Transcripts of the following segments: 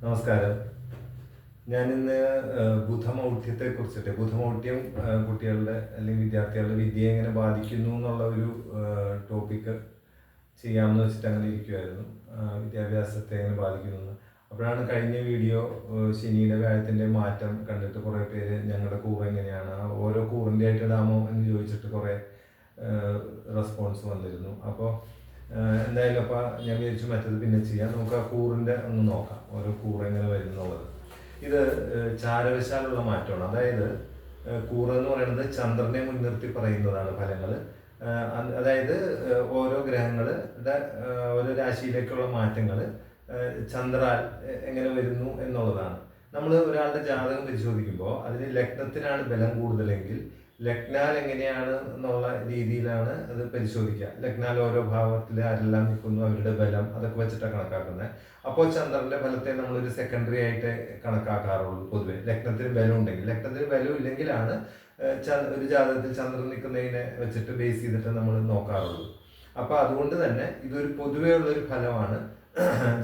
നമസ്കാരം. ഞാൻ ഇന്ന് ബുധമൗഢ്യത്തെ കുറിച്ചിട്ട് ബുധമൗഢ്യം കുട്ടികളുടെ അല്ലെങ്കിൽ വിദ്യാർത്ഥികളുടെ വിദ്യയെ എങ്ങനെ ബാധിക്കുന്നു എന്നുള്ള ഒരു ടോപ്പിക്ക് ചെയ്യാമെന്ന് വെച്ചിട്ട് അങ്ങനെ ഇരിക്കുമായിരുന്നു വിദ്യാഭ്യാസത്തെ എങ്ങനെ ബാധിക്കുന്നു അപ്പോഴാണ് കഴിഞ്ഞ വീഡിയോ ശനിയുടെ വ്യാഴത്തിന്റെ മാറ്റം കണ്ടിട്ട് കുറേ പേര് ഞങ്ങളുടെ കൂറ് എങ്ങനെയാണ് ഓരോ കൂറിന്റെ ആയിട്ട് ഇടാമോ എന്ന് ചോദിച്ചിട്ട് കുറേ റെസ്പോൺസ് വന്നിരുന്നു. അപ്പോൾ എന്തായാലും അപ്പം ഞാൻ വിചാരിച്ചു മറ്റത് പിന്നെ ചെയ്യാം. നമുക്ക് ആ കൂറിന്റെ ഒന്ന് നോക്കാം. ഓരോ കൂറ് എങ്ങനെ വരുന്നുള്ളത് ഇത് ചാരവശാലുള്ള മാറ്റമാണ്. അതായത് കൂറ് എന്ന് പറയുന്നത് ചന്ദ്രനെ മുൻനിർത്തി പറയുന്നതാണ് ഫലങ്ങൾ. അതായത് ഓരോ ഗ്രഹങ്ങളുടെ ഓരോ രാശിയിലേക്കുള്ള മാറ്റങ്ങൾ ചന്ദ്രാൽ എങ്ങനെ വരുന്നു എന്നുള്ളതാണ്. നമ്മൾ ഒരാളുടെ ജാതകം പരിശോധിക്കുമ്പോൾ അതിന് ലഗ്നത്തിനാണ് ബലം കൂടുതലെങ്കിൽ ലഗ്നാൽ എങ്ങനെയാണ് എന്നുള്ള രീതിയിലാണ് അത് പരിശോധിക്കുക. ലഗ്നാൽ ഓരോ ഭാവത്തിൽ ആരെല്ലാം നിൽക്കുന്നു അവരുടെ ബലം അതൊക്കെ വെച്ചിട്ടാണ് കണക്കാക്കുന്നത്. അപ്പോൾ ചന്ദ്രന്റെ ഫലത്തെ നമ്മളൊരു സെക്കൻഡറി ആയിട്ട് കണക്കാക്കാറുള്ളൂ പൊതുവെ. ലഗ്നത്തിന് ബലം ഉണ്ടെങ്കിൽ ലഗ്നത്തിന് ബലം ഇല്ലെങ്കിലാണ് ഒരു ജാതകത്തിൽ ചന്ദ്രൻ നിൽക്കുന്നതിനെ വെച്ചിട്ട് ബേസ് ചെയ്തിട്ട് നമ്മൾ നോക്കാറുള്ളൂ. അപ്പോൾ അതുകൊണ്ട് തന്നെ ഇതൊരു പൊതുവേ ഉള്ളൊരു ഫലമാണ്.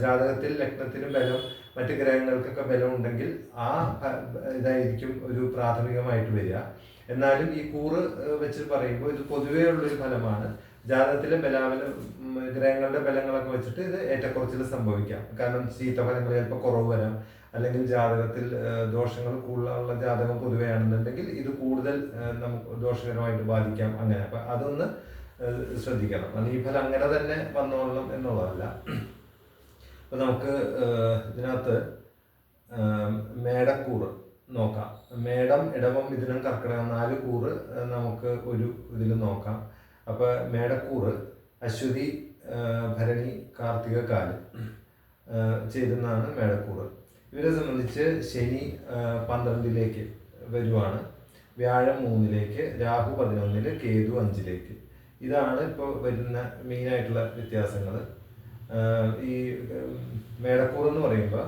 ജാതകത്തിൽ ലഗ്നത്തിന് ബലം മറ്റ് ഗ്രഹങ്ങൾക്കൊക്കെ ബലം ഉണ്ടെങ്കിൽ ആ ഇതായിരിക്കും ഒരു പ്രാഥമികമായിട്ട് വരിക. എന്നാലും ഈ കൂറ് വെച്ച് പറയുമ്പോൾ ഇത് പൊതുവേ ഉള്ളൊരു ഫലമാണ്. ജാതകത്തിലെ ബലാബല ഗ്രഹങ്ങളുടെ ബലങ്ങളൊക്കെ വെച്ചിട്ട് ഇത് ഏറ്റക്കുറച്ചിൽ സംഭവിക്കാം. കാരണം ശീതഫലങ്ങൾ ചിലപ്പോൾ കുറവ് വരാം. അല്ലെങ്കിൽ ജാതകത്തിൽ ദോഷങ്ങൾ കൂടുതലുള്ള ജാതകം പൊതുവെയാണെന്നുണ്ടെങ്കിൽ ഇത് കൂടുതൽ നമുക്ക് ദോഷകരമായിട്ട് ബാധിക്കാം അങ്ങനെ. അപ്പം അതൊന്ന് ശ്രദ്ധിക്കണം. അത് ഈ ഫലം അങ്ങനെ തന്നെ വന്നോളണം എന്നുള്ളതല്ല. അപ്പൊ നമുക്ക് ഇതിനകത്ത് മേടക്കൂറ് നോക്കാം. മേടം ഇടവം മിഥുനം കർക്കിടകം നാല് കൂറ് നമുക്ക് ഒരു ഇതിൽ നോക്കാം. അപ്പൊ മേടക്കൂറ് അശ്വതി ഭരണി കാർത്തിക കാൽ ചേരുന്നതാണ് മേടക്കൂറ്. ഇവരെ സംബന്ധിച്ച് ശനി പന്ത്രണ്ടിലേക്ക് വരുവാണ്. വ്യാഴം മൂന്നിലേക്ക് രാഹു പതിനൊന്നിൽ കേതു അഞ്ചിലേക്ക്. ഇതാണ് ഇപ്പോൾ വരുന്ന മെയിനായിട്ടുള്ള വ്യത്യാസങ്ങൾ ഈ മേടക്കൂർ എന്ന് പറയുമ്പോൾ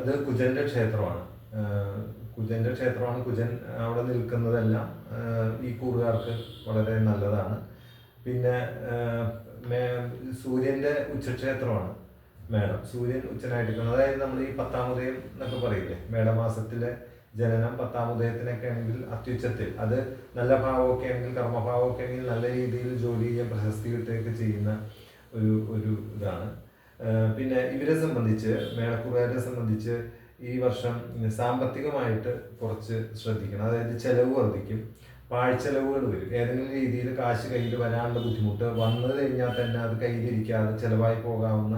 അത് കുജന്റെ ക്ഷേത്രമാണ്. കുജന്റെ ക്ഷേത്രമാണ് കുജൻ അവിടെ നിൽക്കുന്നതെല്ലാം ഈ കൂറുകാർക്ക് വളരെ നല്ലതാണ്. പിന്നെ സൂര്യന്റെ ഉച്ചക്ഷേത്രമാണ് മേടം. സൂര്യൻ ഉച്ചനായിട്ടിരിക്കുന്നത് അതായത് നമ്മൾ ഈ പത്താം ഉദയം എന്നൊക്കെ പറയില്ലേ? മേടമാസത്തിലെ ജനനം പത്താം ഉദയത്തിനൊക്കെ ആണെങ്കിൽ അത്യുച്ചത്തിൽ. അത് നല്ല ഭാവമൊക്കെ ആണെങ്കിൽ കർമ്മഭാവമൊക്കെ ആണെങ്കിൽ നല്ല രീതിയിൽ ജോലി ചെയ്യാൻ പ്രശസ്തി കിട്ടുകയൊക്കെ ചെയ്യുന്ന ഒരു ഒരു ഇതാണ്. പിന്നെ ഇവരെ സംബന്ധിച്ച് മേളക്കുറുകാരെ സംബന്ധിച്ച് ഈ വർഷം സാമ്പത്തികമായിട്ട് കുറച്ച് ശ്രദ്ധിക്കണം. അതായത് ചെലവ് വർദ്ധിക്കും. പാഴ്ചെലവുകൾ വരും. ഏതെങ്കിലും രീതിയിൽ കാശ് കയ്യിൽ വരാനുള്ള ബുദ്ധിമുട്ട് വന്നു കഴിഞ്ഞാൽ തന്നെ അത് കയ്യിലിരിക്കാതെ ചിലവായി പോകാവുന്ന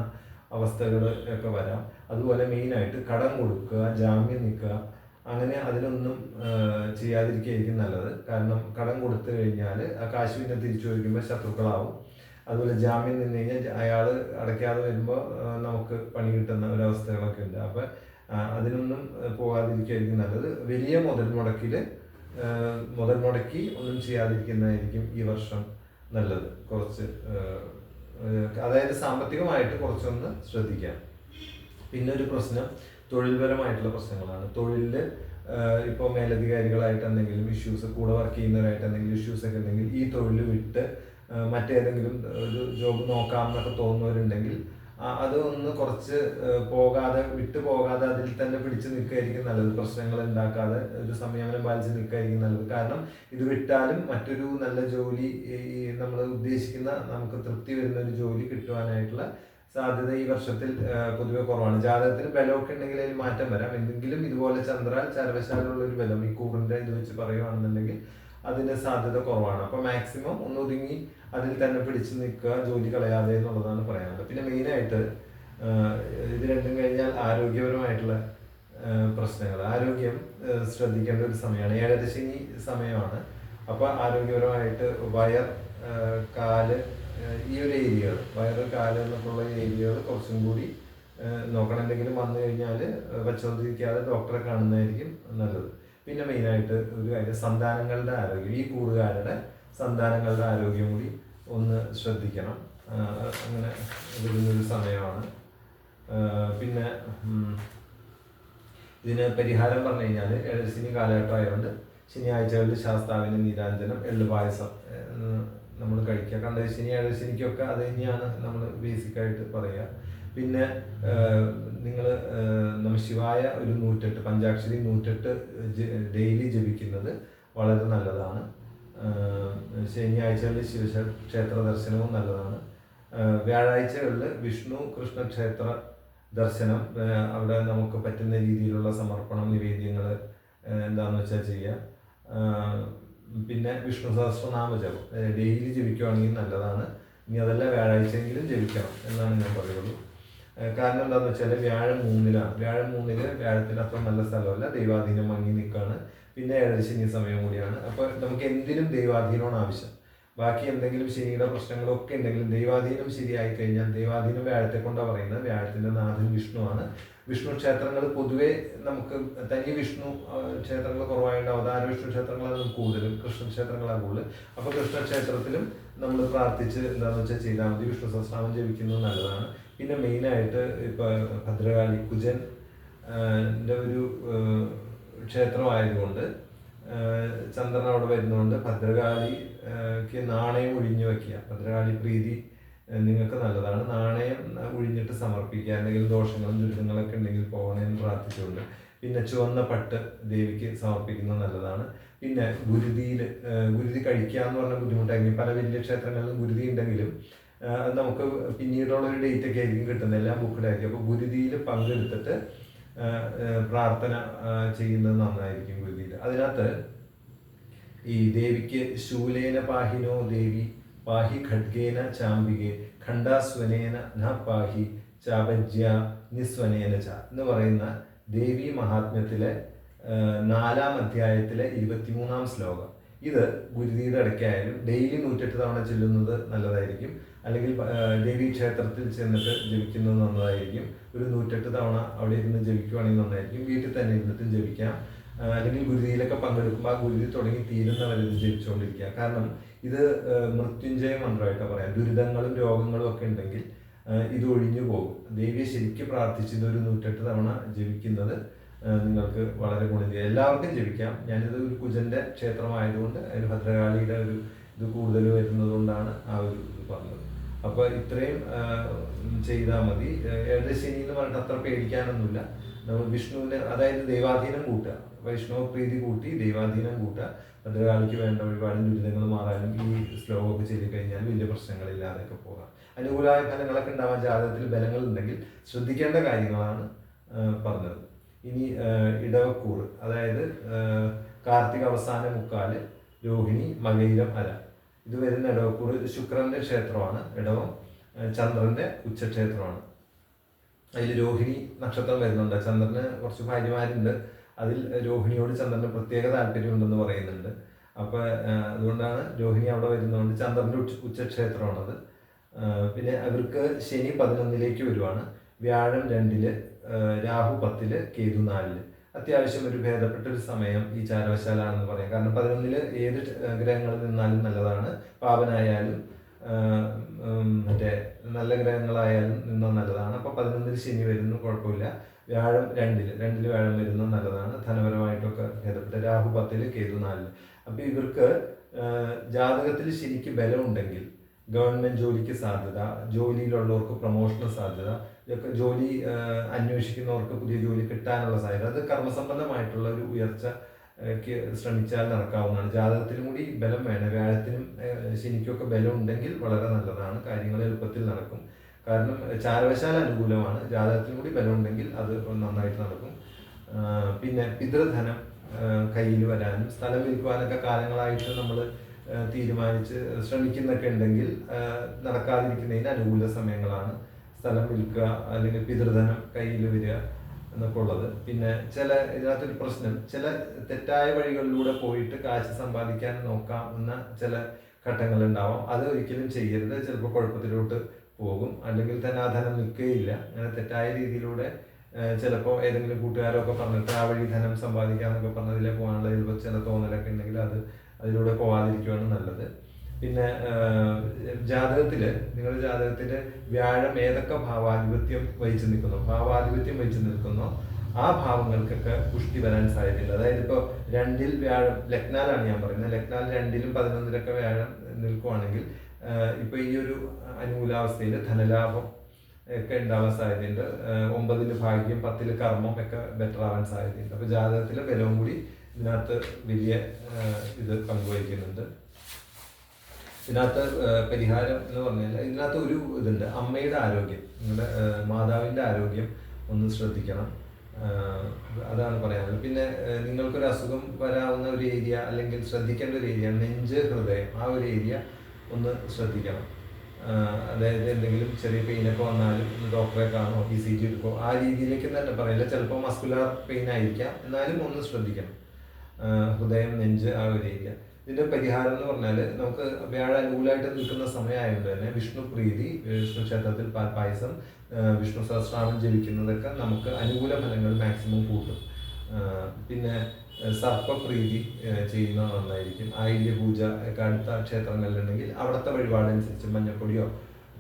അവസ്ഥകൾ ഒക്കെ വരാം. അതുപോലെ മെയിനായിട്ട് കടം കൊടുക്കുക ജാമ്യം നിൽക്കുക അങ്ങനെ അതിനൊന്നും ചെയ്യാതിരിക്കുകയായിരിക്കും നല്ലത്. കാരണം കടം കൊടുത്തു കഴിഞ്ഞാൽ ആ കാശ് പിന്നെ തിരിച്ചു ചോദിക്കുമ്പോൾ ശത്രുക്കളാവും. അതുപോലെ ജാമ്യം നിന്ന് കഴിഞ്ഞാൽ അയാൾ അടയ്ക്കാതെ വരുമ്പോൾ നമുക്ക് പണി കിട്ടുന്ന ഒരവസ്ഥകളൊക്കെ ഉണ്ട്. അപ്പം അതിനൊന്നും പോകാതിരിക്കുകയായിരിക്കും നല്ലത്. വലിയ മുതൽ മുടക്കിൽ മുതൽ മുടക്കി ഒന്നും ചെയ്യാതിരിക്കുന്നതായിരിക്കും ഈ വർഷം നല്ലത്. കുറച്ച് അതായത് സാമ്പത്തികമായിട്ട് കുറച്ചൊന്ന് ശ്രദ്ധിക്കാം. പിന്നെ ഒരു പ്രശ്നം തൊഴിൽപരമായിട്ടുള്ള പ്രശ്നങ്ങളാണ്. തൊഴിലിൽ ഇപ്പോൾ മേലധികാരികളായിട്ട് എന്തെങ്കിലും ഇഷ്യൂസ് കൂടെ വർക്ക് ചെയ്യുന്നവരായിട്ട് എന്തെങ്കിലും ഇഷ്യൂസ് ഒക്കെ ഉണ്ടെങ്കിൽ ഈ തൊഴിൽ വിട്ട് മറ്റേതെങ്കിലും ഒരു ജോബ് നോക്കാം എന്നൊക്കെ തോന്നുന്നവരുണ്ടെങ്കിൽ അത് ഒന്ന് കുറച്ച് പോകാതെ വിട്ടു പോകാതെ അതിൽ തന്നെ പിടിച്ചു നിൽക്കുകയായിരിക്കും നല്ലത്. പ്രശ്നങ്ങൾ ഉണ്ടാക്കാതെ ഒരു സംയമനം പാലിച്ച് നിൽക്കുകയായിരിക്കും നല്ലത്. കാരണം ഇത് വിട്ടാലും മറ്റൊരു നല്ല ജോലി ഈ നമ്മൾ ഉദ്ദേശിക്കുന്ന നമുക്ക് തൃപ്തി വരുന്ന ഒരു ജോലി കിട്ടുവാനായിട്ടുള്ള സാധ്യത ഈ വർഷത്തിൽ പൊതുവെ കുറവാണ്. ജാതകത്തിൽ ബലമൊക്കെ ഉണ്ടെങ്കിൽ അതിൽ മാറ്റം വരാം. എന്തെങ്കിലും ഇതുപോലെ ചന്ദ്രാൽ ചരവശാലുള്ള ഒരു ബലം ഈ കൂറിന്റെ ഇത് വെച്ച് പറയുകയാണെന്നുണ്ടെങ്കിൽ അതിന് സാധ്യത കുറവാണ്. അപ്പൊ മാക്സിമം ഒന്ന് ഒതുങ്ങി അതിൽ തന്നെ പിടിച്ചു നിൽക്കുക ജോലി കളയാതെ എന്നുള്ളതാണ് പറയാനുള്ളത്. പിന്നെ മെയിനായിട്ട് ഇത് രണ്ടും കഴിഞ്ഞാൽ ആരോഗ്യപരമായിട്ടുള്ള പ്രശ്നങ്ങൾ. ആരോഗ്യം ശ്രദ്ധിക്കേണ്ട ഒരു സമയമാണ്. ഏഴരശനി സമയമാണ്. അപ്പൊ ആരോഗ്യപരമായിട്ട് വയർ കാൽ ഈ ഒരു ഏരിയകൾ വയറ് കാൽ എന്നൊക്കെയുള്ള ഏരിയകൾ കുറച്ചും കൂടി നോക്കണം. എന്തെങ്കിലും വന്നു കഴിഞ്ഞാൽ വച്ചുകൊണ്ടിരിക്കാതെ ഡോക്ടറെ കാണുന്നതായിരിക്കും നല്ലത്. പിന്നെ മെയിനായിട്ട് ഒരു കാര്യം സന്താനങ്ങളുടെ ആരോഗ്യം. ഈ കൂടുകാരുടെ സന്താനങ്ങളുടെ ആരോഗ്യം കൂടി ഒന്ന് ശ്രദ്ധിക്കണം. അങ്ങനെ വരുന്നൊരു സമയമാണ്. പിന്നെ ഇതിന് പരിഹാരം പറഞ്ഞു കഴിഞ്ഞാൽ ശനി കാലഘട്ടമായതുകൊണ്ട് ശനിയാഴ്ചകളിൽ ശാസ്താവിന് നീരാഞ്ജനം എള്ളു പായസം നമ്മൾ കഴിക്കുക. കണ്ട ശനി ഏഴരശനിക്കൊക്കെ അത് തന്നെയാണ് നമ്മൾ ബേസിക്കായിട്ട് പറയുക. പിന്നെ നിങ്ങൾ നമശിവായ ഒരു നൂറ്റെട്ട് പഞ്ചാക്ഷരി നൂറ്റെട്ട് ഡെയിലി ജപിക്കുന്നത് വളരെ നല്ലതാണ്. ശനിയാഴ്ചകളിൽ ശിവക്ഷേത്ര ദർശനവും നല്ലതാണ്. വ്യാഴാഴ്ചകളിൽ വിഷ്ണു കൃഷ്ണ ക്ഷേത്ര ദർശനം അവിടെ നമുക്ക് പറ്റുന്ന രീതിയിലുള്ള സമർപ്പണം നിവേദ്യങ്ങൾ എന്താണെന്ന് വെച്ചാൽ ചെയ്യുക പിന്നെ വിഷ്ണു സഹസ്രനാമ ജപം ഡെയിലി ജപിക്കുകയാണെങ്കിൽ നല്ലതാണ്. ഇനി അതെല്ലാം വ്യാഴാഴ്ചയെങ്കിലും ജപിക്കണം എന്നാണ് ഞാൻ പറയുള്ളൂ. കാരണം എന്താണെന്ന് വെച്ചാൽ വ്യാഴം മൂന്നിലാണ്. വ്യാഴം മൂന്നിൽ വ്യാഴത്തിന് അത്ര നല്ല സ്ഥലമല്ല. ദൈവാധീനം മങ്ങി നിൽക്കുകയാണ് പിന്നെ ഏകദേശം ശനി സമയം കൂടിയാണ്. അപ്പോൾ നമുക്ക് എന്തിനും ദൈവാധീനമാണ് ആവശ്യം. ബാക്കി എന്തെങ്കിലും ശനിയുടെ പ്രശ്നങ്ങളൊക്കെ ഉണ്ടെങ്കിലും ദൈവാധീനം ശരിയായി കഴിഞ്ഞാൽ ദൈവാധീനം വ്യാഴത്തെ കൊണ്ടാണ് പറയുന്നത്. വ്യാഴത്തിന്റെ നാഥൻ വിഷ്ണുവാണ്. വിഷ്ണു ക്ഷേത്രങ്ങൾ പൊതുവേ നമുക്ക് തനി വിഷ്ണു ക്ഷേത്രങ്ങൾ കുറവായിട്ട് അവതാര വിഷ്ണു ക്ഷേത്രങ്ങളാണ് കൂടുതലും. കൃഷ്ണ ക്ഷേത്രങ്ങളാണ് കൂടുതൽ അപ്പോൾ കൃഷ്ണ ക്ഷേത്രത്തിലും നമ്മൾ പ്രാർത്ഥിച്ച് എന്താണെന്ന് വെച്ചാൽ ചെയ്താൽ മതി. വിഷ്ണു സഹസ്രാമം ജപിക്കുന്നത് നല്ലതാണ്. പിന്നെ മെയിനായിട്ട് ഇപ്പോൾ ഭദ്രകാളി കുജൻ ഒരു ക്ഷേത്രമായതുകൊണ്ട് ചന്ദ്രൻ അവിടെ വരുന്നതുകൊണ്ട് ഭദ്രകാളിക്ക് നാണയം ഒഴിഞ്ഞു വയ്ക്കുക. ഭദ്രകാളി പ്രീതി നിങ്ങൾക്ക് നല്ലതാണ്. നാണയം ഒഴിഞ്ഞിട്ട് സമർപ്പിക്കുക. എന്തെങ്കിലും ദോഷങ്ങളും ദുരിതങ്ങളൊക്കെ ഉണ്ടെങ്കിൽ പോകണമെന്ന് പ്രാർത്ഥിച്ചുകൊണ്ട് പിന്നെ ചുവന്ന പട്ട് ദേവിക്ക് സമർപ്പിക്കുന്നത് നല്ലതാണ്. പിന്നെ ഗുരുതിയിൽ ഗുരുതി കഴിക്കുക എന്ന് പറഞ്ഞ ബുദ്ധിമുട്ടെങ്കിൽ പല വലിയ ക്ഷേത്രങ്ങളിലും ഗുരുതി ഉണ്ടെങ്കിലും നമുക്ക് പിന്നീടുള്ള ഒരു ഡേറ്റ് ഒക്കെ ആയിരിക്കും കിട്ടുന്നത്. എല്ലാം ബുക്ക്ഡ് ആയിരിക്കും അപ്പോൾ ഗുരുതിയിൽ പങ്കെടുത്തിട്ട് പ്രാർത്ഥന ചെയ്യുന്നത് നന്നായിരിക്കും ഗുരുതിയിൽ അതിനകത്ത് ഈ ദേവിക്ക് ശൂലേന പാഹിനോ ദേവി പാഹി ഖഡ്ഗേന ചാമ്പികെ ഖണ്ഡാസ്വനേന ന പാഹി ചാപജ്യ നിസ്വനേന ച എന്ന് പറയുന്ന ദേവി മഹാത്മ്യത്തിലെ നാലാം അധ്യായത്തിലെ ഇരുപത്തിമൂന്നാം ശ്ലോകം. ഇത് ഗുരുതിയുടെ ഇടയ്ക്കായാലും ഡെയിലി നൂറ്റെട്ട് തവണ ചെല്ലുന്നത് നല്ലതായിരിക്കും. അല്ലെങ്കിൽ ദേവീ ക്ഷേത്രത്തിൽ ചെന്നിട്ട് ജപിക്കുന്നത് നല്ലതായിരിക്കും. ഒരു നൂറ്റെട്ട് തവണ അവിടെ ഇരുന്ന് ജപിക്കുവാണെങ്കിൽ നന്നായിരിക്കും. വീട്ടിൽ തന്നെ ഇരുന്നിട്ടും ജപിക്കാം. അല്ലെങ്കിൽ ഗുരുതിയിലൊക്കെ പങ്കെടുക്കുമ്പോൾ ആ ഗുരുതി തുടങ്ങി തീരുന്നവരെ ഇത് ജപിച്ചുകൊണ്ടിരിക്കുക കാരണം ഇത് മൃത്യുഞ്ജയ മന്ത്രമായിട്ടാണ് പറയാം. ദുരിതങ്ങളും രോഗങ്ങളും ഒക്കെ ഉണ്ടെങ്കിൽ ഇത് ഒഴിഞ്ഞു പോകും. ദേവിയെ ശരിക്കും പ്രാർത്ഥിച്ച് ഒരു നൂറ്റെട്ട് തവണ ജപിക്കുന്നത് നിങ്ങൾക്ക് വളരെ ഗുണം ചെയ്യും എല്ലാവർക്കും ജപിക്കാം. ഞാനിത് ഒരു കുജന്റെ ക്ഷേത്രമായതുകൊണ്ട് അതിന് ഭദ്രകാളിയുടെ ഒരു ഇത് കൂടുതൽ വരുന്നത് കൊണ്ടാണ് ആ ഒരു ഇത് പറഞ്ഞത്. അപ്പൊ ഇത്രയും ചെയ്താൽ മതി. ഏകദേശനി എന്ന് പറഞ്ഞിട്ട് അത്ര പേടിക്കാനൊന്നുമില്ല. നമ്മൾ വിഷ്ണുവിന് അതായത് ദൈവാധീനം കൂട്ടുക. വൈഷ്ണവ പ്രീതി കൂട്ടി ദൈവാധീനം കൂട്ടുക. ഭദ്രകാളിക്ക് വേണ്ട ഒരുപാട് ദുരിതങ്ങൾ മാറാനും ഈ ശ്ലോകമൊക്കെ ചെയ്ത് കഴിഞ്ഞാൽ വലിയ പ്രശ്നങ്ങളില്ലാതെയൊക്കെ പോകാം. അനുകൂലമായ ഫലങ്ങളൊക്കെ ഉണ്ടാവാൻ ജാതകത്തിൽ ബലങ്ങൾ ഉണ്ടെങ്കിൽ ശ്രദ്ധിക്കേണ്ട കാര്യങ്ങളാണ് പറഞ്ഞത്. ഇനി ഇടവക്കൂറ്. അതായത് കാർത്തിക അവസാന മുക്കാൽ രോഹിണി മകയിരം അര. ഇത് വരുന്ന ഇടവക്കൂറ് ശുക്രന്റെ ക്ഷേത്രമാണ്. ഇടവം ചന്ദ്രന്റെ ഉച്ചക്ഷേത്രമാണ്. അതിൽ രോഹിണി നക്ഷത്രം വരുന്നുണ്ട്. ചന്ദ്രന് കുറച്ച് ഭാര്യമാരുണ്ട്. അതിൽ രോഹിണിയോട് ചന്ദ്രന് പ്രത്യേക താല്പര്യമുണ്ടെന്ന് പറയുന്നുണ്ട്. അപ്പൊ അതുകൊണ്ടാണ് രോഹിണി അവിടെ വരുന്നതുകൊണ്ട് ചന്ദ്രന്റെ ഉച്ച ഉച്ചക്ഷേത്രമാണത്. പിന്നെ അവർക്ക് ശനി പതിനൊന്നിലേക്ക് വരുവാണ്. വ്യാഴം രണ്ടിൽ രാഹു പത്തിൽ കേതു നാലിൽ. അത്യാവശ്യം ഒരു ഭേദപ്പെട്ട ഒരു സമയം ഈ ചാരവശാല എന്ന് പറയാം. കാരണം പതിനൊന്നിൽ ഏത് ഗ്രഹങ്ങളിൽ നിന്നാലും നല്ലതാണ്. പാപനായാലും മറ്റേ നല്ല ഗ്രഹങ്ങളായാലും നിന്നാൽ നല്ലതാണ്. അപ്പോൾ പതിനൊന്നിൽ ശനി വരുന്നു കുഴപ്പമില്ല. വ്യാഴം രണ്ടിൽ രണ്ടിൽ വ്യാഴം വരുന്നത് നല്ലതാണ്. ധനപരമായിട്ടൊക്കെ ഭേദപ്പെട്ട രാഹു പത്തിൽ കേതു നാലിൽ. അപ്പോൾ ഇവർക്ക് ജാതകത്തിൽ ശരിക്ക് ബലമുണ്ടെങ്കിൽ ഗവൺമെന്റ് ജോലിക്ക് സാധ്യത ജോലിയിലുള്ളവർക്ക് പ്രൊമോഷന് സാധ്യത ജോലി അന്വേഷിക്കുന്നവർക്ക് പുതിയ ജോലി കിട്ടാനുള്ള സാധ്യത. അത് കർമ്മസംബന്ധമായിട്ടുള്ള ഒരു ഉയർച്ച ശ്രമിച്ചാൽ നടക്കാവുന്നതാണ്. ജാതകത്തിനും കൂടി ബലം വേണം. വ്യാഴത്തിനും ശനിക്കൊക്കെ ബലം ഉണ്ടെങ്കിൽ വളരെ നല്ലതാണ്. കാര്യങ്ങൾ എളുപ്പത്തിൽ നടക്കും. കാരണം ചാരവശാല അനുകൂലമാണ്. ജാതകത്തിനും കൂടി ബലം ഉണ്ടെങ്കിൽ അത് നന്നായിട്ട് നടക്കും. പിന്നെ പിതൃധനം കയ്യിൽ വരാനും സ്ഥലം വിൽക്കുവാനൊക്കെ കാലങ്ങളായിട്ട് നമ്മൾ തീരുമാനിച്ച് ശ്രമിക്കുന്നൊക്കെ ഉണ്ടെങ്കിൽ നടക്കാതിരിക്കുന്നതിന് അനുകൂല സമയങ്ങളാണ്. സ്ഥലം വിൽക്കുക അല്ലെങ്കിൽ പിതൃധനം കയ്യിൽ വരിക എന്നൊക്കെ ഉള്ളത്. പിന്നെ ചില ഇതിനകത്തൊരു പ്രശ്നം ചില തെറ്റായ വഴികളിലൂടെ പോയിട്ട് കാശ് സമ്പാദിക്കാൻ നോക്കാം എന്ന ചില ഘട്ടങ്ങൾ ഉണ്ടാവാം അത് ഒരിക്കലും ചെയ്യരുത്. ചിലപ്പോൾ കുഴപ്പത്തിലോട്ട് പോകും. അല്ലെങ്കിൽ തന്നെ ആ ധനം നിൽക്കുകയില്ല. അങ്ങനെ തെറ്റായ രീതിയിലൂടെ ചിലപ്പോൾ ഏതെങ്കിലും കൂട്ടുകാരൊക്കെ പറഞ്ഞിട്ട് ആ വഴി ധനം സമ്പാദിക്കാന്നൊക്കെ പറഞ്ഞതിലെ പോകാനുള്ള ചിലപ്പോൾ ചില തോന്നലൊക്കെ ഉണ്ടെങ്കിൽ അത് അതിലൂടെ പോകാതിരിക്കുകയാണ് നല്ലത്. പിന്നെ ജാതകത്തിൽ നിങ്ങളുടെ ജാതകത്തിൽ വ്യാഴം ഏതൊക്കെ ഭാവാധിപത്യം വഹിച്ചു നിൽക്കുന്നു? ഭാവാധിപത്യം വഹിച്ചു നിൽക്കുന്നു. ആ ഭാവങ്ങൾക്കൊക്കെ പുഷ്ടി വരാൻ സാധ്യതയില്ല അതായത് ഇപ്പോൾ രണ്ടിൽ വ്യാഴം ലക്നാലാണ് ഞാൻ പറയുന്നത്. ലക്നാൽ രണ്ടിലും പതിനൊന്നിലൊക്കെ വ്യാഴം നിൽക്കുവാണെങ്കിൽ ഇപ്പൊ ഈ ഒരു അനുകൂലാവസ്ഥയിൽ ധനലാഭം ഒക്കെ ഉണ്ടാവാൻ സാധ്യതയുണ്ട്. ഒമ്പതിൽ ഭാഗ്യം പത്തിൽ കർമ്മം ഒക്കെ ബെറ്റർ ആവാൻ സാധ്യതയുണ്ട്. അപ്പോൾ ജാതകത്തിലെ ബലവും കൂടി ഇതിനകത്ത് വലിയ ഇത് പങ്കുവഹിക്കുന്നുണ്ട്. ഇതിനകത്ത് പരിഹാരം എന്ന് പറഞ്ഞാൽ ഇതിനകത്ത് ഒരു ഇതുണ്ട്. അമ്മയുടെ ആരോഗ്യം നിങ്ങളുടെ മാതാവിന്റെ ആരോഗ്യം ഒന്ന് ശ്രദ്ധിക്കണം. അതാണ് പറയാനുള്ളത്. പിന്നെ നിങ്ങൾക്കൊരു അസുഖം വരാവുന്ന ഒരു ഏരിയ അല്ലെങ്കിൽ ശ്രദ്ധിക്കേണ്ട ഒരു ഏരിയ നെഞ്ച് ഹൃദയം ആ ഒരു ഏരിയ ഒന്ന് ശ്രദ്ധിക്കണം. അതായത് എന്തെങ്കിലും ചെറിയ പെയിനൊക്കെ വന്നാലും ഒന്ന് ഡോക്ടറെ കാണോ ഇ സി ജി എടുക്കോ ആ രീതിയിലേക്ക് തന്നെ പറയില്ല. ചിലപ്പോൾ മസ്കുലർ പെയിൻ ആയിരിക്കാം എന്നാലും ഒന്ന് ശ്രദ്ധിക്കണം. ഹൃദയം നെഞ്ച് ആ ഒരു ഏരിയ. ഇതിന്റെ പരിഹാരം എന്ന് പറഞ്ഞാൽ നമുക്ക് വ്യാഴ അനുകൂലമായിട്ട് നിൽക്കുന്ന സമയമായതുകൊണ്ട് തന്നെ വിഷ്ണു പ്രീതി വിഷ്ണു ക്ഷേത്രത്തിൽ പായസം വിഷ്ണു സഹസ്രാമം ജപിക്കുന്നതൊക്കെ നമുക്ക് അനുകൂല ഫലങ്ങൾ മാക്സിമം കൂട്ടും. പിന്നെ സർപ്പപ്രീതി ചെയ്യുന്ന നന്നായിരിക്കും. ആയില്യ പൂജ ഒക്കെ അടുത്ത ക്ഷേത്രങ്ങളിലുണ്ടെങ്കിൽ അവിടുത്തെ വഴിപാടനുസരിച്ച് മഞ്ഞപ്പൊടിയോ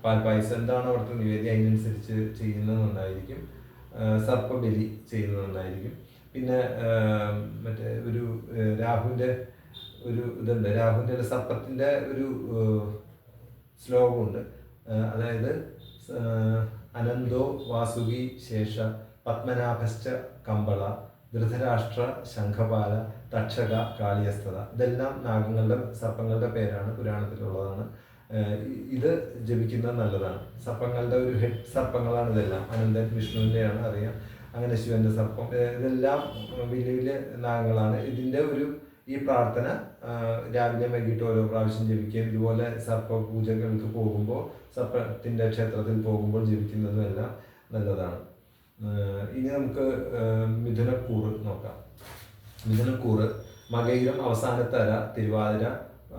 പാൽപ്പായസം എന്താണോ അവിടുത്തെ നിവേദ്യം അതിനനുസരിച്ച് ചെയ്യുന്നത് നന്നായിരിക്കും. സർപ്പബലി ചെയ്യുന്നത് നന്നായിരിക്കും. പിന്നെ മറ്റേ ഒരു രാഹുവിന്റെ ഒരു ഇതുണ്ട്. രാഹുവിന്റെ സർപ്പത്തിന്റെ ഒരു ശ്ലോകമുണ്ട്. അതായത് അനന്തോ വാസുകി ശേഷ പത്മനാഭശ്ച കമ്പള ധൃതരാഷ്ട്ര ശംഖപാല തക്ഷക കാളിയസ്തത ഇതെല്ലാം നാഗങ്ങളുടെ സർപ്പങ്ങളുടെ പേരാണ് പുരാണത്തിലുള്ളതാണ്. ഇത് ജപിക്കുന്നത് നല്ലതാണ്. സർപ്പങ്ങളുടെ ഒരു ഹെഡ് സർപ്പങ്ങളാണ് ഇതെല്ലാം. അനന്തൻ വിഷ്ണുവിന്റെയാണ് അറിയാം. അങ്ങനെ ശിവന്റെ സർപ്പം. ഇതെല്ലാം വലിയ വലിയ നാഗങ്ങളാണ്. ഇതിന്റെ ഒരു ഈ പ്രാർത്ഥന രാവിലെ വൈകിട്ട് ഓരോ പ്രാവശ്യം ജപിക്കുകയും ഇതുപോലെ സർപ്പ പൂജകൾക്ക് പോകുമ്പോൾ സർപ്പത്തിന്റെ ക്ഷേത്രത്തിൽ പോകുമ്പോൾ ജപിക്കുന്നതും എല്ലാം നല്ലതാണ് ഇനി നമുക്ക് മിഥുനക്കൂറ് നോക്കാം. മിഥുനക്കൂറ് മകയിലും അവസാനത്തെ അര തിരുവാതിര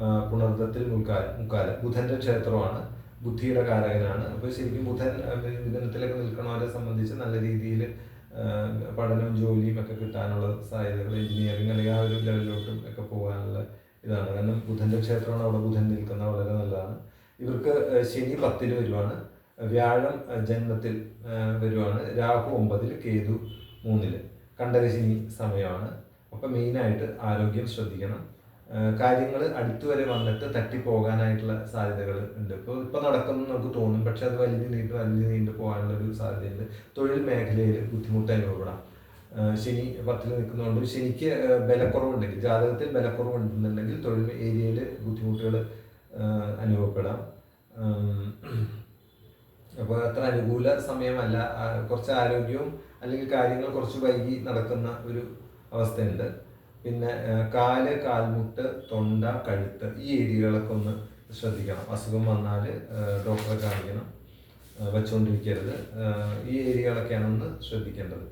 ആഹ് മുൽക്കാല മുക്കാല. ബുധന്റെ ക്ഷേത്രമാണ് ബുദ്ധിയുടെ കാരകനാണ്. അപ്പോൾ ശരിക്കും ബുധൻ മിഥുനത്തിലൊക്കെ നിൽക്കണവരെ സംബന്ധിച്ച് നല്ല രീതിയിൽ പഠനവും ജോലിയും ഒക്കെ കിട്ടാനുള്ള സാധ്യതകൾ എഞ്ചിനീയറിംഗ് അല്ലെങ്കിൽ ആ ഒരു ലെവലിലോട്ടും ഒക്കെ പോകാനുള്ള ഇതാണ്. കാരണം ബുധന്റെ ക്ഷേത്രമാണ് അവിടെ ബുധൻ നിൽക്കുന്നത് വളരെ നല്ലതാണ്. ഇവർക്ക് ശനി പത്തിൽ വരുവാണ് വ്യാഴം ജന്മത്തിൽ വരുവാണ് രാഹു ഒമ്പതിൽ കേതു മൂന്നിൽ കണ്ടകശനി സമയമാണ്. അപ്പം മെയിനായിട്ട് ആരോഗ്യം ശ്രദ്ധിക്കണം. കാര്യങ്ങൾ അടുത്ത് വരെ വന്നിട്ട് തട്ടിപ്പോകാനായിട്ടുള്ള സാധ്യതകൾ ഉണ്ട്. ഇപ്പോൾ ഇപ്പോൾ നടക്കുന്നു നമുക്ക് തോന്നും പക്ഷെ അത് വലിയ നീണ്ട് വലിയ നീണ്ട് പോകാനുള്ള ഒരു സാധ്യതയുണ്ട്. തൊഴിൽ മേഖലയിൽ ബുദ്ധിമുട്ട് അനുഭവപ്പെടാം. ശനി പത്തിൽ നിൽക്കുന്നതുകൊണ്ട് ശനിക്ക് ബലക്കുറവുണ്ടെങ്കിൽ ജാതകത്തിൽ ബലക്കുറവുണ്ടെന്നുണ്ടെങ്കിൽ തൊഴിൽ ഏരിയയിൽ ബുദ്ധിമുട്ടുകൾ അനുഭവപ്പെടാം. അപ്പോൾ അത്ര അനുകൂല സമയമല്ല. കുറച്ച് ആരോഗ്യവും അല്ലെങ്കിൽ കാര്യങ്ങൾ കുറച്ച് വൈകി നടക്കുന്ന ഒരു അവസ്ഥയുണ്ട്. പിന്നെ കാൽ കാൽമുട്ട് തൊണ്ട കഴുത്ത് ഈ ഏരിയകളൊക്കെ ഒന്ന് ശ്രദ്ധിക്കണം. അസുഖം വന്നാൽ ഡോക്ടറെ കാണിക്കണം. വെച്ചുകൊണ്ടിരിക്കരുത് ഈ ഏരിയകളൊക്കെയാണ് ഒന്ന് ശ്രദ്ധിക്കേണ്ടത്.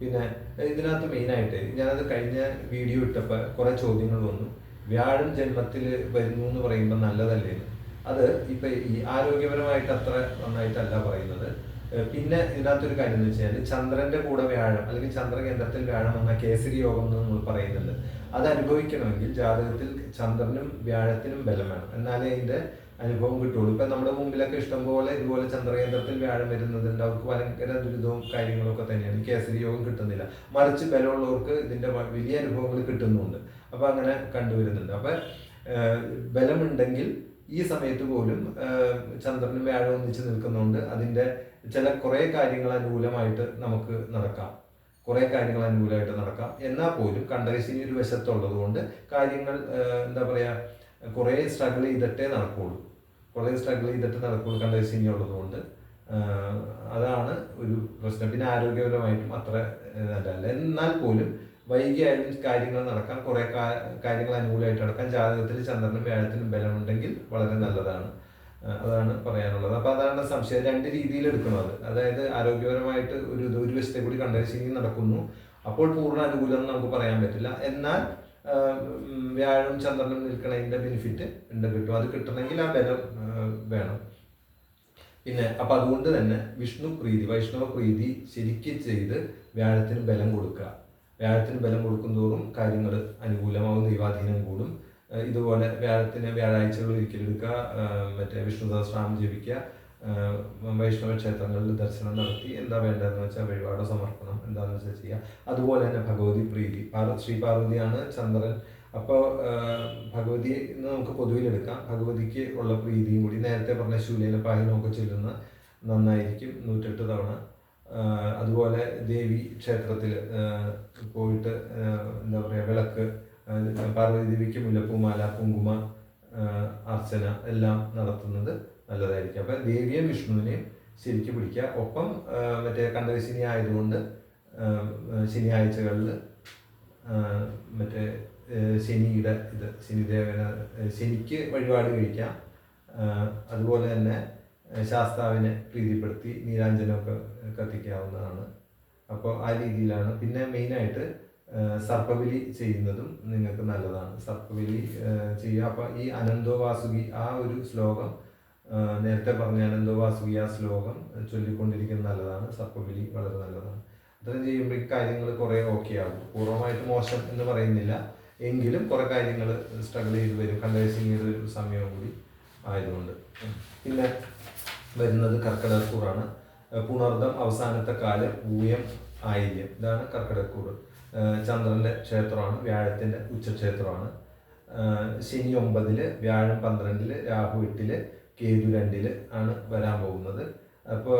പിന്നെ ഇതിനകത്ത് മെയിനായിട്ട് ഞാനത് കഴിഞ്ഞ വീഡിയോ ഇട്ടപ്പോൾ കുറേ ചോദ്യങ്ങൾ വന്നു. വ്യാഴം ജന്മത്തിൽ വരുന്നു എന്ന് പറയുമ്പോൾ നല്ലതല്ലേ അത് ഇപ്പൊ ഈ ആരോഗ്യപരമായിട്ട് അത്ര നന്നായിട്ടല്ല പറയുന്നത്. പിന്നെ ഇതിനകത്തൊരു കാര്യം എന്ന് വെച്ചാൽ ചന്ദ്രന്റെ കൂടെ വ്യാഴം അല്ലെങ്കിൽ ചന്ദ്രകേന്ദ്രത്തിൽ വ്യാഴം എന്ന കേസരി യോഗം എന്ന് നമ്മൾ പറയുന്നുണ്ട്. അത് അനുഭവിക്കണമെങ്കിൽ ജാതകത്തിൽ ചന്ദ്രനും വ്യാഴത്തിനും ബലം വേണം. എന്നാലേ അതിന്റെ അനുഭവം കിട്ടുള്ളൂ. ഇപ്പൊ നമ്മുടെ മുമ്പിലൊക്കെ ഇഷ്ടംപോലെ ഇതുപോലെ ചന്ദ്രകേന്ദ്രത്തിൽ വ്യാഴം വരുന്നതുണ്ട്. അവർക്ക് ഭയങ്കര ദുരിതവും കാര്യങ്ങളൊക്കെ തന്നെയാണ്. കേസരി യോഗം കിട്ടുന്നില്ല. മറിച്ച് ബലമുള്ളവർക്ക് ഇതിന്റെ വലിയ അനുഭവങ്ങൾ കിട്ടുന്നുണ്ട്. അപ്പൊ അങ്ങനെ കണ്ടുവരുന്നുണ്ട്. അപ്പൊ ബലമുണ്ടെങ്കിൽ ഈ സമയത്ത് പോലും ചന്ദ്രനും വ്യാഴം ഒന്നിച്ച് നിൽക്കുന്നുണ്ട്. അതിന്റെ ചില കുറെ കാര്യങ്ങൾ അനുകൂലമായിട്ട് നമുക്ക് നടക്കാം. കുറെ കാര്യങ്ങൾ അനുകൂലമായിട്ട് നടക്കാം. എന്നാൽ പോലും കണ്ടകശിനി ഒരു വശത്തുള്ളത് കൊണ്ട് കാര്യങ്ങൾ എന്താ പറയാ കുറേ സ്ട്രഗിൾ ചെയ്തിട്ടേ നടക്കുള്ളൂ. കുറേ സ്ട്രഗിൾ ചെയ്തിട്ട് കണ്ടകശിനി ഉള്ളത് കൊണ്ട്. അതാണ് ഒരു പ്രശ്നം. പിന്നെ ആരോഗ്യപരമായിട്ടും അത്ര നല്ലതല്ല. എന്നാൽ പോലും വൈകിയായാലും കാര്യങ്ങൾ നടക്കാൻ കുറേ കാര്യങ്ങൾ അനുകൂലമായിട്ട് നടക്കാൻ ജാതകത്തിൽ ചന്ദ്രനും വ്യാഴത്തിനും ബലമുണ്ടെങ്കിൽ വളരെ നല്ലതാണ്. അതാണ് പറയാനുള്ളത്. അപ്പൊ അതാണ് സംശയം. രണ്ട് രീതിയിൽ എടുക്കുന്നത് അതായത് ആരോഗ്യപരമായിട്ട് ഒരു ഒരു വശത്തെ കൂടി കണ്ടകശിനി നടക്കുന്നു. അപ്പോൾ പൂർണ അനുകൂലം നമുക്ക് പറയാൻ പറ്റില്ല. എന്നാൽ വ്യാഴം ചന്ദ്രനും നിൽക്കണതിന്റെ ബെനിഫിറ്റ് ഉണ്ട് കിട്ടും. അത് കിട്ടണമെങ്കിൽ ആ ബലം വേണം. പിന്നെ അപ്പൊ അതുകൊണ്ട് തന്നെ വിഷ്ണു പ്രീതി വൈഷ്ണവ പ്രീതി ശരിക്കും ചെയ്ത് വ്യാഴത്തിന് ബലം കൊടുക്കുക. വ്യാഴത്തിന് ബലം കൊടുക്കുന്നതോറും കാര്യങ്ങൾ അനുകൂലമാവും ദൈവാധീനം കൂടും. ഇതുപോലെ വ്യാഴത്തിന് വ്യാഴാഴ്ചകൾ ഒരിക്കലെടുക്കുക മറ്റേ വിഷ്ണു സഹസ്രനാമം ജപിക്കുക വൈഷ്ണവ ക്ഷേത്രങ്ങളിൽ ദർശനം നടത്തി എന്താ വേണ്ടതെന്ന് വെച്ചാൽ വഴിപാടോ സമർപ്പണം എന്താണെന്ന് വെച്ചാൽ ചെയ്യുക. അതുപോലെ തന്നെ ഭഗവതി പ്രീതി. ശ്രീ പാർവതിയാണ് ചന്ദ്രൻ. അപ്പോൾ ഭഗവതി എന്ന് നമുക്ക് പൊതുവിലെടുക്കാം ഭഗവതിക്ക് ഉള്ള പ്രീതിയും കൂടി നേരത്തെ പറഞ്ഞ ശൂലയിലെ പാഹിനമൊക്കെ ചൊല്ലുന്ന നന്നായിരിക്കും നൂറ്റെട്ട് തവണ. അതുപോലെ ദേവി ക്ഷേത്രത്തിൽ പോയിട്ട് എന്താ പറയുക വിളക്ക് പാർവതി ദേവിക്ക് മുല്ലപ്പൂമാല കുങ്കുമ അർച്ചന എല്ലാം നടത്തുന്നത് നല്ലതായിരിക്കും. അപ്പം ദേവിയും വിഷ്ണുവിനെയും ശരിക്ക് പിടിക്കുക. ഒപ്പം മറ്റേ മറ്റേ കണ്ടകശിനി ആയതുകൊണ്ട് ശനിയാഴ്ചകളിൽ മറ്റേ ശനിയുടെ ഇത് ശനിദേവന ശനിക്ക് വഴിപാട് കഴിക്കാം. അതുപോലെ തന്നെ ശാസ്താവിനെ പ്രീതിപ്പെടുത്തി നീരാഞ്ജനമൊക്കെ കത്തിക്കാവുന്നതാണ്. അപ്പോൾ ആ രീതിയിലാണ്. പിന്നെ മെയിനായിട്ട് സർപ്പബലി ചെയ്യുന്നതും നിങ്ങൾക്ക് നല്ലതാണ്. സർപ്പബലി ആ, ചെയ്യുക. അപ്പം ഈ അനന്തോ വാസുകി ആ ഒരു ശ്ലോകം നേരത്തെ പറഞ്ഞ അനന്തോ വാസുകി ആ ശ്ലോകം ചൊല്ലിക്കൊണ്ടിരിക്കുന്നത് നല്ലതാണ്. സർപ്പബലി വളരെ നല്ലതാണ്. അത്രയും ചെയ്യുമ്പോൾ കാര്യങ്ങൾ കുറേ ഓക്കെ ആകും. പൂർണമായിട്ട് മോശം എന്ന് പറയുന്നില്ല. എങ്കിലും കുറേ കാര്യങ്ങൾ സ്ട്രഗിൾ ചെയ്ത് വരും. കണ്ടേഴ്സിങ്ങിയുടെ ഒരു സമയം കൂടി ആയതുകൊണ്ട്. പിന്നെ വരുന്നത് കർക്കിടകക്കൂറാണ്. പുണർദം അവസാനത്തെ കാലം ഊയം ആയില്യം. ഇതാണ് കർക്കിടകക്കൂറ്. ഏഹ് ചന്ദ്രന്റെ ക്ഷേത്രമാണ് വ്യാഴത്തിന്റെ ഉച്ചക്ഷേത്രമാണ്. ശനി ഒമ്പതിൽ വ്യാഴം പന്ത്രണ്ടിൽ രാഹു എട്ടിൽ കേതു രണ്ടിൽ ആണ് വരാൻ പോകുന്നത്. അപ്പോൾ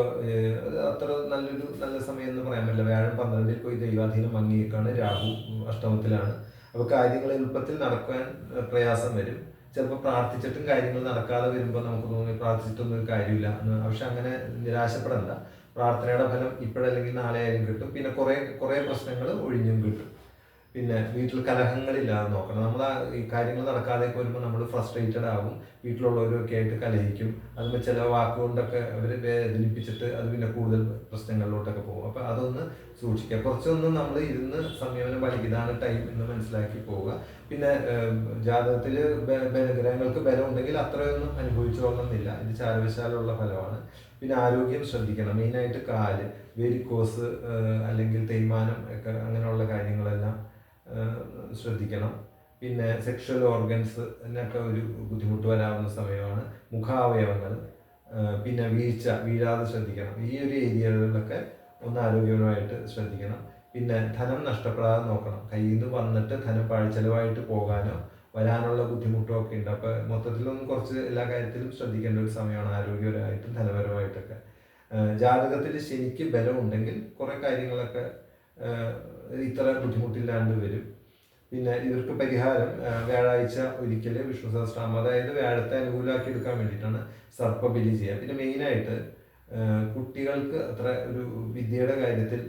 അത്ര നല്ലൊരു നല്ല സമയം എന്ന് പറയാൻ പറ്റില്ല. വ്യാഴം പന്ത്രണ്ടിൽ പോയി ദൈവാധീനം മങ്ങിയേക്കാണ് രാഹു അഷ്ടമത്തിലാണ്. അപ്പോൾ കാര്യങ്ങൾ എളുപ്പത്തിൽ നടക്കാൻ പ്രയാസം വരും. ചിലപ്പോൾ പ്രാർത്ഥിച്ചിട്ടും കാര്യങ്ങൾ നടക്കാതെ വരുമ്പോൾ നമുക്ക് തോന്നി പ്രാർത്ഥിച്ചിട്ടൊന്നും കാര്യമില്ല എന്ന്. പക്ഷെ അങ്ങനെ നിരാശപ്പെടണ്ട. പ്രാർത്ഥനയുടെ ഫലം ഇപ്പോഴല്ലെങ്കിൽ നാളെ ആയാലും കിട്ടും. പിന്നെ കുറേ കുറേ പ്രശ്നങ്ങൾ ഒഴിഞ്ഞും കിട്ടും. പിന്നെ വീട്ടിൽ കലഹങ്ങളില്ലാതെ നോക്കണം. നമ്മൾ ഈ കാര്യങ്ങൾ നടക്കാതെ വരുമ്പോൾ നമ്മൾ ഫ്രസ്ട്രേറ്റഡ് ആകും വീട്ടിലുള്ളവരൊക്കെ ആയിട്ട് കലഹിക്കും. അതുമ്പോൾ ചില വാക്കുകൊണ്ടൊക്കെ അവർ വേദനിപ്പിച്ചിട്ട് അത് പിന്നെ കൂടുതൽ പ്രശ്നങ്ങളിലോട്ടൊക്കെ പോകും. അപ്പോൾ അതൊന്ന് സൂക്ഷിക്കുക. കുറച്ചൊന്നും നമ്മൾ ഇരുന്ന് സംയമനം പാലിക്കുക. ഇതാണ് ടൈം എന്ന് മനസ്സിലാക്കി പോവുക. പിന്നെ ജാതകത്തിൽ ബലഗ്രഹങ്ങൾക്ക് ബലം ഉണ്ടെങ്കിൽ അത്രയൊന്നും അനുഭവിച്ചോളണമെന്നില്ല ഇത് ചാരവശാലുള്ള ഫലമാണ്. പിന്നെ ആരോഗ്യം ശ്രദ്ധിക്കണം. മെയിനായിട്ട് കാൽ വെരിക്കോസ് അല്ലെങ്കിൽ തേയ്മാനം ഒക്കെ അങ്ങനെയുള്ള കാര്യങ്ങളെല്ലാം ശ്രദ്ധിക്കണം. പിന്നെ സെക്ഷൽ ഓർഗൻസ് എന്നൊക്കെ ഒരു ബുദ്ധിമുട്ട് വരാവുന്ന സമയമാണ്. മുഖാവയവങ്ങൾ പിന്നെ വീഴ്ച വീഴാതെ ശ്രദ്ധിക്കണം. ഈ ഒരു ഏരിയകളിലൊക്കെ ഒന്ന് ആരോഗ്യപരമായിട്ട് ശ്രദ്ധിക്കണം. പിന്നെ ധനം നഷ്ടപ്പെടാതെ നോക്കണം. കയ്യിൽ നിന്ന് വന്നിട്ട് ധനം പാഴ്ചെലവായിട്ട് പോകാനോ വരാനുള്ള ബുദ്ധിമുട്ടും ഒക്കെ ഉണ്ട്. അപ്പോൾ മൊത്തത്തിലൊന്നും കുറച്ച് എല്ലാ കാര്യത്തിലും ശ്രദ്ധിക്കേണ്ട ഒരു സമയമാണ് ആരോഗ്യപരമായിട്ടും ധനപരമായിട്ടൊക്കെ ജാതകത്തിൽ ശനിക്ക് ബലമുണ്ടെങ്കിൽ കുറേ കാര്യങ്ങളൊക്കെ ഇത്ര ബുദ്ധിമുട്ടില്ലാണ്ട് വരും. പിന്നെ ഇവർക്ക് പരിഹാരം വ്യാഴാഴ്ച ഒരിക്കൽ വിഷ്ണു സഹസ്രാമം അതായത് വ്യാഴത്തെ അനുകൂലമാക്കി എടുക്കാൻ വേണ്ടിയിട്ടാണ് സർപ്പബലി ചെയ്യുക. പിന്നെ മെയിനായിട്ട് കുട്ടികൾക്ക് അത്ര ഒരു വിദ്യയുടെ കാര്യത്തിൽ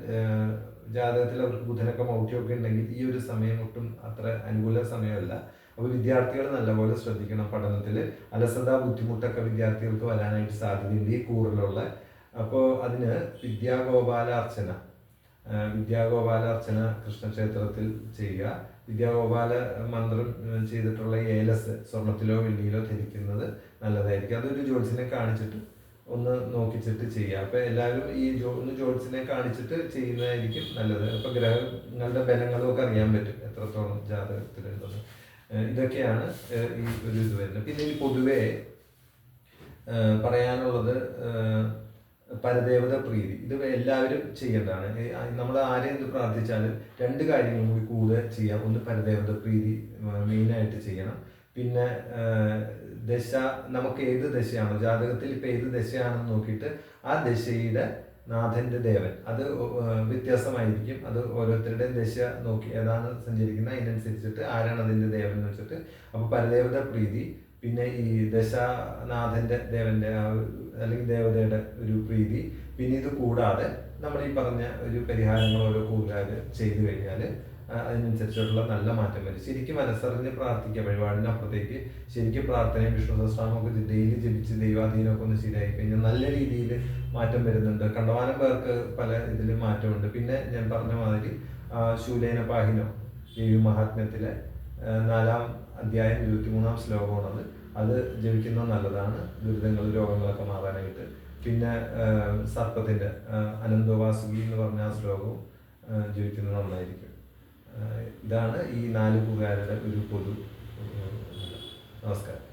ജാതകത്തിൽ അവർക്ക് ബുധനൊക്കെ മൗഢ്യമൊക്കെ ഉണ്ടെങ്കിൽ ഈ ഒരു സമയം ഒട്ടും അത്ര അനുകൂല സമയമല്ല. അപ്പോൾ വിദ്യാർത്ഥികൾ നല്ലപോലെ ശ്രദ്ധിക്കണം പഠനത്തിൽ അലസത ബുദ്ധിമുട്ടൊക്കെ വിദ്യാർത്ഥികൾക്ക് വരാനായിട്ട് സാധ്യതയുണ്ട് ഈ കൂറിലുള്ള. അപ്പോൾ അതിന് വിദ്യാഗോപാലാർച്ചന വിദ്യാഗോപാലാർച്ചന കൃഷ്ണക്ഷേത്രത്തിൽ ചെയ്യുക. വിദ്യാഗോപാല മന്ത്രം ചെയ്തിട്ടുള്ള ഏലസ് സ്വർണത്തിലോ വെള്ളിയിലോ ധരിക്കുന്നത് നല്ലതായിരിക്കും. അതൊരു ജ്യോത്സ്യനെ കാണിച്ചിട്ട് ഒന്ന് നോക്കിച്ചിട്ട് ചെയ്യുക. അപ്പൊ എല്ലാവരും ഈ ജോ ഒന്ന് ജ്യോത്സ്യനെ കാണിച്ചിട്ട് ചെയ്യുന്നതായിരിക്കും നല്ലത്. അപ്പൊ ഗ്രഹങ്ങളുടെ ബലങ്ങളും ഒക്കെ അറിയാൻ പറ്റും എത്രത്തോളം ജാതകത്തിലുണ്ടെന്ന് ഇതൊക്കെയാണ് ഈ ഒരു ഇത് വരുന്നത്. പിന്നെ ഈ പൊതുവേ പറയാനുള്ളത് പരദേവത പ്രീതി. ഇത് എല്ലാവരും ചെയ്യേണ്ടതാണ്. നമ്മൾ ആരെ എന്ത് പ്രാർത്ഥിച്ചാലും രണ്ട് കാര്യങ്ങളും കൂടി കൂടുതൽ ചെയ്യാം. ഒന്ന് പരദേവത പ്രീതി മെയിനായിട്ട് ചെയ്യണം. പിന്നെ ദശ നമുക്ക് ഏത് ദശയാണോ ജാതകത്തിൽ ഇപ്പം ഏത് ദശയാണെന്ന് നോക്കിയിട്ട് ആ ദശയുടെ നാഥന്റെ ദേവൻ. അത് വ്യത്യാസമായിരിക്കും. അത് ഓരോരുത്തരുടെയും ദശ നോക്കി ഏതാണ് സഞ്ചരിക്കുന്നത് അതിനനുസരിച്ചിട്ട് ആരാണ് അതിന്റെ ദേവൻ എന്ന് വെച്ചിട്ട്. അപ്പോൾ പരദേവത പ്രീതി പിന്നെ ഈ ദശാനാഥന്റെ ദേവന്റെ ആ അല്ലെങ്കിൽ ദേവതയുടെ ഒരു പ്രീതി. പിന്നെ ഇത് കൂടാതെ നമ്മൾ ഈ പറഞ്ഞ ഒരു പരിഹാരങ്ങൾ ഓരോ കൂടുതൽ ചെയ്തു കഴിഞ്ഞാൽ അതിനനുസരിച്ചുള്ള നല്ല മാറ്റം വരും. ശരിക്കും മനസ്സറിഞ്ഞ് പ്രാർത്ഥിക്കുക വഴിപാടിന് അപ്പുറത്തേക്ക് ശരിക്കും പ്രാർത്ഥനയും വിഷ്ണു സഹസ്രാമൊക്കെ ഡെയിലി ജപിച്ച് ദൈവാധീനമൊക്കെ ഒന്ന് ശരിയായി കഴിഞ്ഞാൽ നല്ല രീതിയിൽ മാറ്റം വരുന്നുണ്ട്. കണ്ടവാനം പേർക്ക് പല ഇതിൽ മാറ്റമുണ്ട്. പിന്നെ ഞാൻ പറഞ്ഞ മാതിരി ശൂലേന പാഹിനോ ദേവി മഹാത്മ്യത്തിലെ നാലാം അധ്യായം ഇരുപത്തിമൂന്നാം ശ്ലോകമാണത്. അത് ജപിക്കുന്നത് നല്ലതാണ്. ദുരിതങ്ങൾ രോഗങ്ങളൊക്കെ മാറാനായിട്ട്. പിന്നെ സർപ്പത്തിന്റെ അനന്തവാസുകി എന്ന് പറഞ്ഞ ആ ശ്ലോകവും ജപിക്കുന്നത് നന്നായിരിക്കും. ഇതാണ് ഈ നാല് കൂകാരുടെ ഒരു പൊതു നമസ്കാരം.